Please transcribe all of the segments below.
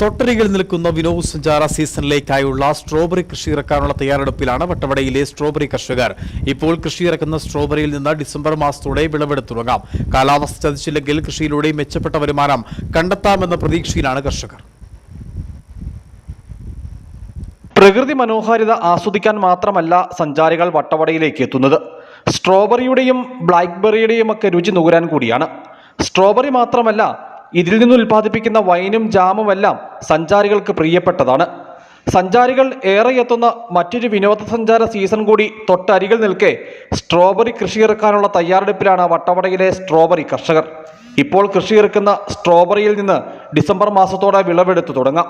തൊട്ടരികിൽ നിൽക്കുന്ന വിനോദസഞ്ചാര സീസണിലേക്കായുള്ള സ്ട്രോബെറി കൃഷി ഇറക്കാനുള്ള തയ്യാറെടുപ്പിലാണ് വട്ടവടയിലെ സ്ട്രോബെറി കർഷകർ. ഇപ്പോൾ കൃഷി ഇറക്കുന്ന സ്ട്രോബെറിയിൽ നിന്ന് ഡിസംബർ മാസത്തോടെ വിളവെടുത്ത് തുടങ്ങാം. കാലാവസ്ഥ ചതിച്ചില്ലെങ്കിൽ കൃഷിയിലൂടെ മെച്ചപ്പെട്ട വരുമാനം കണ്ടെത്താമെന്ന പ്രതീക്ഷയിലാണ് കർഷകർ. പ്രകൃതി മനോഹാരിത ആസ്വദിക്കാൻ മാത്രമല്ല സഞ്ചാരികൾ വട്ടവടയിലേക്ക് എത്തുന്നത്. സ്ട്രോബെറിയുടെയും ബ്ലാക്ക്ബെറിയുടെയും ഒക്കെ രുചി നുകരാൻ കൂടിയാണ്. സ്ട്രോബെറി മാത്രമല്ല ഇതിൽ നിന്ന് ഉൽപ്പാദിപ്പിക്കുന്ന വൈനും ജാമുമെല്ലാം സഞ്ചാരികൾക്ക് പ്രിയപ്പെട്ടതാണ്. സഞ്ചാരികൾ ഏറെ എത്തുന്ന മറ്റൊരു വിനോദസഞ്ചാര സീസൺ കൂടി തൊട്ടരികിൽ നിൽക്കെ സ്ട്രോബെറി കൃഷി ഇറക്കാനുള്ള തയ്യാറെടുപ്പിലാണ് വട്ടവടയിലെ സ്ട്രോബെറി കർഷകർ. ഇപ്പോൾ കൃഷി ഇറക്കുന്ന സ്ട്രോബെറിയിൽ നിന്ന് ഡിസംബർ മാസത്തോടെ വിളവെടുത്തു തുടങ്ങാം.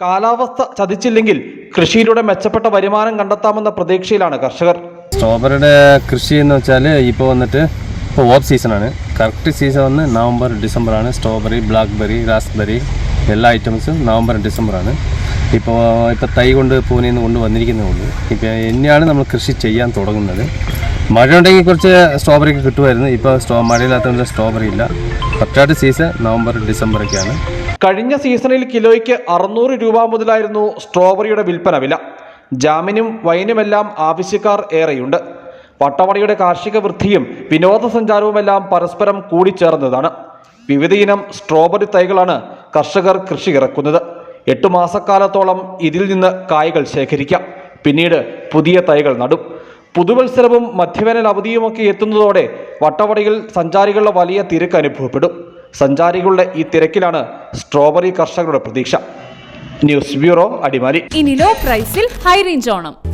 കാലാവസ്ഥ ചതിച്ചില്ലെങ്കിൽ കൃഷിയിലൂടെ മെച്ചപ്പെട്ട വരുമാനം കണ്ടെത്താമെന്ന പ്രതീക്ഷയിലാണ് കർഷകർ. സ്ട്രോബെറിയുടെ കൃഷി എന്ന് വെച്ചാൽ ഇപ്പോൾ വന്നിട്ട് ഇപ്പോൾ ഓഫ് സീസണാണ് കറക്റ്റ് സീസൺ വന്ന് നവംബർ ഡിസംബറാണ് സ്ട്രോബെറി ബ്ലാക്ക്ബെറി റാസ്ബെറി എല്ലാ ഐറ്റംസും നവംബർ ഡിസംബറാണ് ഇപ്പോൾ ഇപ്പോൾ തൈ കൊണ്ട് പൂനെ നിന്ന് കൊണ്ട് ഉള്ളൂ. ഇപ്പോൾ എന്നെയാണ് നമ്മൾ കൃഷി ചെയ്യാൻ തുടങ്ങുന്നത്. മഴ ഉണ്ടെങ്കിൽ കുറച്ച് സ്ട്രോബെറിക്ക് കിട്ടുമായിരുന്നു. ഇപ്പോൾ സ്ട്രോ മഴയില്ലാത്തതുകൊണ്ട് സ്ട്രോബെറി ഇല്ല. കറക്റ്റായിട്ട് സീസൺ നവംബർ ഡിസംബറൊക്കെയാണ് കഴിഞ്ഞ സീസണിൽ കിലോയ്ക്ക് അറുന്നൂറ് രൂപ മുതലായിരുന്നു സ്ട്രോബെറിയുടെ വിൽപ്പന വില. ജാമിനും വൈനുമെല്ലാം ആവശ്യക്കാർ ഏറെയുണ്ട്. വട്ടവടയുടെ കാർഷിക വൃദ്ധിയും വിനോദസഞ്ചാരവുമെല്ലാം പരസ്പരം കൂടിച്ചേർന്നതാണ്. വിവിധയിനം സ്ട്രോബെറി തൈകളാണ് കർഷകർ കൃഷി ഇറക്കുന്നത്. എട്ടു മാസക്കാലത്തോളം ഇതിൽ നിന്ന് കായകൾ ശേഖരിക്കാം. പിന്നീട് പുതിയ തൈകൾ നടും. പുതുവത്സരവും മധ്യവേനൽ അവധിയുമൊക്കെ എത്തുന്നതോടെ വട്ടവടയിൽ സഞ്ചാരികളുടെ വലിയ തിരക്ക് അനുഭവപ്പെടും. സഞ്ചാരികളുടെ ഈ തിരക്കിലാണ് സ്ട്രോബെറി കർഷകരുടെ പ്രതീക്ഷ. News bureau Adimali. ഇനി ലോ പ്രൈസിൽ ഹൈ റേഞ്ച് ഓണം.